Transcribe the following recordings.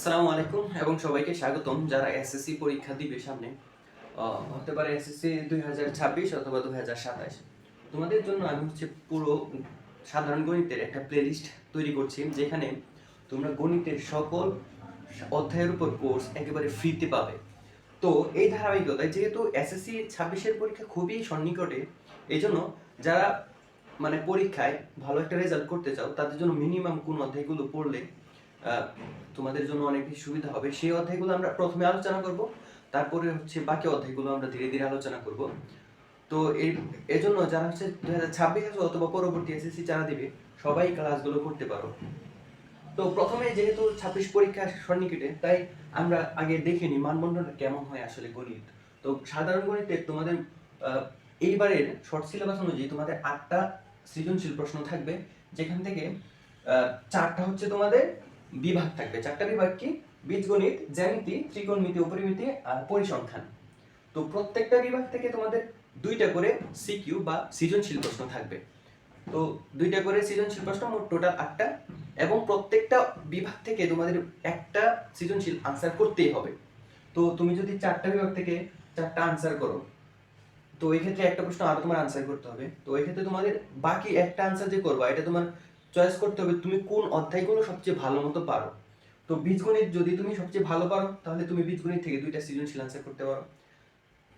আসসালামু আলাইকুম এবং সবাইকে স্বাগতম যারা এসএসসি পরীক্ষা দিবে সামনে হতে পারে এসএসসি দুই হাজার ছাব্বিশ অথবা দুই হাজার সাতাশ। তোমাদের জন্য আমি হচ্ছে পুরো সাধারণ গণিতের একটা প্লেলিস্ট তৈরি করছি, যেখানে তোমরা গণিতের সকল অধ্যায়ের উপর কোর্স একেবারে ফ্রিতে পাবে। তো এই ধারাবাহিকতায় যেহেতু এসএসসি ছাব্বিশের পরীক্ষা খুবই সন্নিকটে, এই জন্য যারা মানে পরীক্ষায় ভালো একটা রেজাল্ট করতে চাও, তাদের জন্য মিনিমাম কোন অধ্যায়গুলো পড়লে তোমাদের জন্য অনেক বেশি সুবিধা হবে। সেই অধ্যায়গুলো আমরা প্রথমে আলোচনা করব, তারপরে হচ্ছে বাকি অধ্যায়গুলো আমরা ধীরে ধীরে আলোচনা করব। তো এই এজন্য যারা হচ্ছে দুই হাজার ছাব্বিশ অথবা পরবর্তী এসএসসি যারা দিবে, সবাই ক্লাসগুলো করতে পারো। তো প্রথমে যেহেতু ছাব্বিশ পরীক্ষা সন্নিকটে, তাই আমরা আগে দেখে নিই মানদণ্ডটা কেমন হয় আসলে গণিত। তো সাধারণ গণিতে তোমাদের এইবারের শর্ট সিলেবাস অনুযায়ী তোমাদের আটটা সৃজনশীল প্রশ্ন থাকবে, যেখান থেকে চারটা হচ্ছে তোমাদের বিভাগ থাকবে। চারটা বিভাগ কি? বীজগণিত জ্যামিতি, ত্রিকোণমিতি, উপরিমিতি আর পরিসংখ্যান। তো প্রত্যেকটা বিভাগ থেকে তোমাদের দুইটা করে সিকিউ বা সৃজনশীল প্রশ্ন থাকবে। তো দুইটা করে সৃজনশীল প্রশ্ন মোট টোটাল আটটা এবং প্রত্যেকটা বিভাগ থেকে তোমাদের একটা সৃজনশীল আনসার করতেই হবে। তো তুমি যদি চারটা বিভাগ থেকে চারটা আনসার করো, তো এই ক্ষেত্রে একটা প্রশ্ন আরও তোমার আনসার করতে হবে। তো এই ক্ষেত্রে তোমাদের বাকি একটা আনসার যে করবা, এটা তোমার চয়েস করতে হবে তুমি কোন অধ্যায়গুলো সবচেয়ে ভালো মতো পারো। তো বীজগণিত যদি তুমি সবচেয়ে ভালো পারো, তাহলে তুমি বীজগণিত থেকে দুইটা সৃজনশীল আনসার করতে পারো।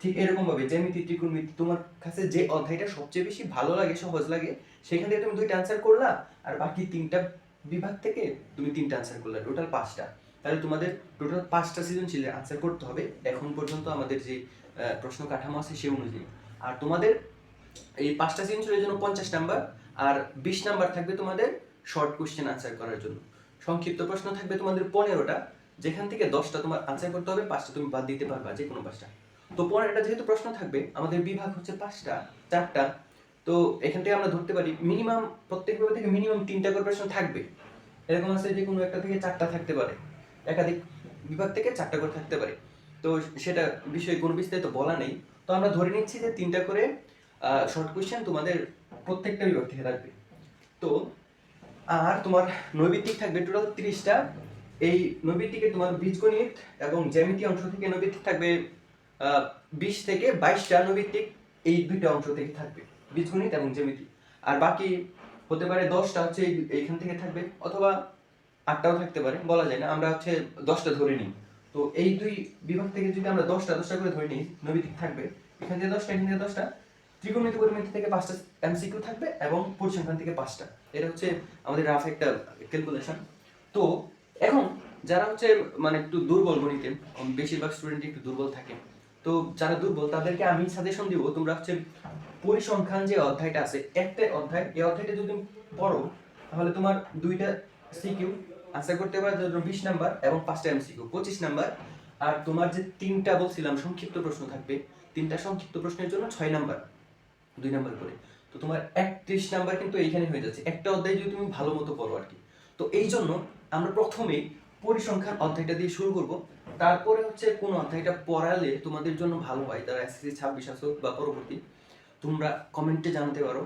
ঠিক এরকম ভাবে জ্যামিতি, ত্রিকোণমিতি, তোমার কাছে যে অধ্যায়টা সবচেয়ে বেশি ভালো লাগে, সহজ লাগে, সেখান থেকে তুমি দুইটা আনসার করলা, আর বাকি তিনটা বিভাগ থেকে তুমি তিনটা আনসার করলে টোটাল পাঁচটা। তাহলে তোমাদের টোটাল পাঁচটা সৃজনশীল আনসার করতে হবে। এখন পর্যন্ত আমাদের যে প্রশ্ন কাঠামো আছে সে অনুযায়ী। আর তোমাদের এই পাঁচটা সৃজনশীলের জন্য পঞ্চাশ নাম্বার আর বিশ নাম্বার থাকবে তোমাদের শর্ট কোশ্চেন আনসার করার জন্য। সংক্ষিপ্ত প্রশ্ন থাকবে তোমাদের পনেরোটা, যেখান থেকে দশটা তোমার আনসার করতে হবে, পাঁচটা তুমি বাদ দিতে পারবা, যে কোনো পাঁচটা। তো পনেরোটা যেহেতু প্রশ্ন থাকবে, আমাদের বিভাগ হচ্ছে পাঁচটা, চারটা, তো এখান থেকে আমরা ধরতে পারি মিনিমাম প্রত্যেক বিভাগ থেকে মিনিমাম তিনটা করে প্রশ্ন থাকবে। এরকম আছে যে কোনো একটা থেকে চারটা থাকতে পারে। একাধিক বিভাগ থেকে চারটা করে থাকতে পারে। তো সেটা বিষয়ে কোনো বিস্তারিত বলা নেই। তো আমরা ধরে নিচ্ছি যে তিনটা করে শর্ট কোয়েশ্চেন তোমাদের প্রত্যেকটা বিভাগ থেকে থাকবে। তো আর তোমার নৈবিত্তিক থাকবে টোটাল তিরিশটা। এই নৈবিত্তিকে তোমার বীজগণিত এবং জ্যামিতি অংশ থেকে নৈবিত্তিক থাকবে বিশ থেকে বাইশটা নৈবিত্তিক এই দুইটা অংশ থেকে থাকবে, বীজগণিত এবং জ্যামিতি। আর বাকি হতে পারে দশটা হচ্ছে এই- এইখান থেকে থাকবে, অথবা আটটাও থাকতে পারে, বলা যায় না, আমরা হচ্ছে দশটা ধরে নিই। তো এই দুই বিভাগ থেকে যদি আমরা দশটা দশটা করে ধরে নিই, নৈবিত্তিক থাকবে, এখান থেকে দশটা, এখান থেকে দশটা ত্রিকোণমিতি পরিমিতি থেকে পাঁচটা এমসিকিউ থাকবে এবং পরিসংখ্যান থেকে পাঁচটা। এটা হচ্ছে আমাদের রাফ একটা ক্যালকুলেশন তো এখন যারা হচ্ছে মানে একটু দুর্বল গণিতে বেশিরভাগ স্টুডেন্ট একটু দুর্বল থাকে। তো যারা দুর্বল, তাদেরকে আমি সাজেশন দিব, তোমরা হচ্ছে পরিসংখ্যান যে অধ্যায়টা আছে, একটা অধ্যায়, এই অধ্যায়টা যদি পড়ো, তাহলে তোমার দুইটা সিকিউ আনসার করতে পারবে ধরো বিশ নাম্বার এবং পাঁচটা এমসিকিউ। পঁচিশ নাম্বার, আর তোমার যে তিনটা বলছিলাম, সংক্ষিপ্ত প্রশ্ন থাকবে, তিনটা সংক্ষিপ্ত প্রশ্নের জন্য ছয় নাম্বার। দুই নাম্বার করে। তো তোমার একত্রিশ নাম্বার কিন্তু এইখানে হয়ে যাচ্ছে। একটা অধ্যায় যদি তুমি ভালো মতো পড়ো আর কি। তো এই জন্য আমরা প্রথমে পরিসংখ্যান অধ্যায়টা দিয়ে শুরু করব। তারপরে হচ্ছে কোন অধ্যায়টা পড়ালে তোমাদের জন্য ভালো হয়, তারা এসএসসি ছাব্বিশ আসো বা পরবর্তী। তোমরা কমেন্টে জানাতে পারো।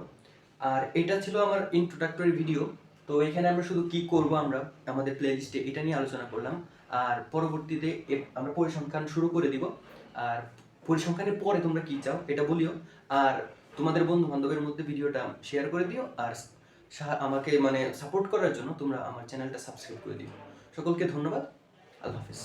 আর এটা ছিল আমার ইন্ট্রোডাক্টরি ভিডিও তো এখানে আমরা শুধু কি করব আমরা, আমাদের প্লেলিস্টে এটা নিয়ে আলোচনা করলাম। আর পরবর্তীতে আমরা পরিসংখ্যান শুরু করে দিব। আর পরিসংখ্যানের পরে তোমরা কি চাও, এটা বলিও। আর তোমাদের বন্ধু বান্ধবের মধ্যে ভিডিওটা শেয়ার করে দিও আর আমাকে মানে সাপোর্ট করার জন্য তোমরা আমার চ্যানেলটা সাবস্ক্রাইব করে দিও। সকলকে ধন্যবাদ। আল্লাহ হাফিজ।